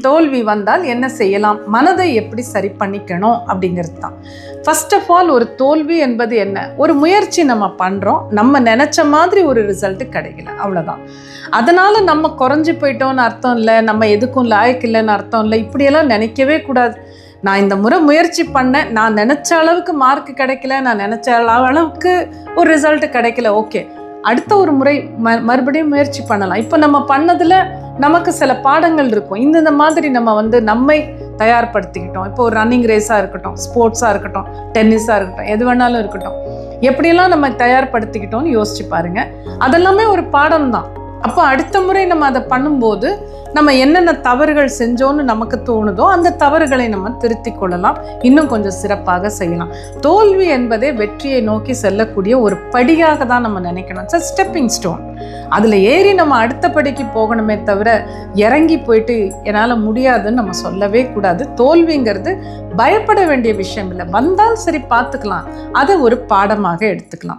தோல்வி வந்தால் என்ன செய்யலாம்? மனதை எப்படி சரி பண்ணிக்கணும்? அப்படிங்கிறது தான். ஃபர்ஸ்ட் ஆஃப் ஆல் ஒரு தோல்வி என்பது என்ன? ஒரு முயற்சி நம்ம பண்ணுறோம் நம்ம நினச்ச மாதிரி ஒரு ரிசல்ட்டு கிடைக்கல. அவ்வளோதான் அதனால் நம்ம குறைஞ்சி போயிட்டோம்னு அர்த்தம் இல்லை. நம்ம எதுக்கும் லாயக்கு இல்லைன்னு அர்த்தம் இல்லை. இப்படியெல்லாம் நினைக்கவே கூடாது. நான் இந்த முறை முயற்சி பண்ணேன். நான் நினச்ச அளவுக்கு மார்க் கிடைக்கல. நான் நினச்ச அளவுக்கு ஒரு ரிசல்ட் கிடைக்கல. ஓகே அடுத்த ஒரு முறை ம மறுபடியும் முயற்சி பண்ணலாம். இப்போ நம்ம பண்ணதில் நமக்கு சில பாடங்கள் இருக்கும். இந்தந்த மாதிரி நம்ம வந்து நம்மை தயார்படுத்திக்கிட்டோம். இப்போ ஒரு ரன்னிங் ரேஸாக இருக்கட்டும் ஸ்போர்ட்ஸாக இருக்கட்டும் டென்னிஸாக இருக்கட்டும் எது வேணாலும் இருக்கட்டும். எப்படியெல்லாம் நம்ம தயார்படுத்திக்கிட்டோம்னு யோசிச்சு பாருங்க. அதெல்லாமே ஒரு பாடம் தான் அப்போ அடுத்த முறை நம்ம அதை பண்ணும்போது நம்ம என்னென்ன தவறுகள் செஞ்சோன்னு நமக்கு தோணுதோ அந்த தவறுகளை நம்ம திருத்தி கொள்ளலாம். இன்னும் கொஞ்சம் சிறப்பாக செய்யலாம். தோல்வி என்பதே வெற்றியை நோக்கி செல்லக்கூடிய ஒரு படியாக தான் நம்ம நினைக்கணும் இட்ஸ் ஸ்டெப்பிங் ஸ்டோன் அதில் ஏறி நம்ம அடுத்த படிக்கு போகணுமே தவிர இறங்கி போயிட்டு என்னால் முடியாதுன்னு நம்ம சொல்லவே கூடாது. தோல்விங்கிறது பயப்பட வேண்டிய விஷயம் இல்லை. வந்தால் சரி பார்த்துக்கலாம். அதை ஒரு பாடமாக எடுத்துக்கலாம்.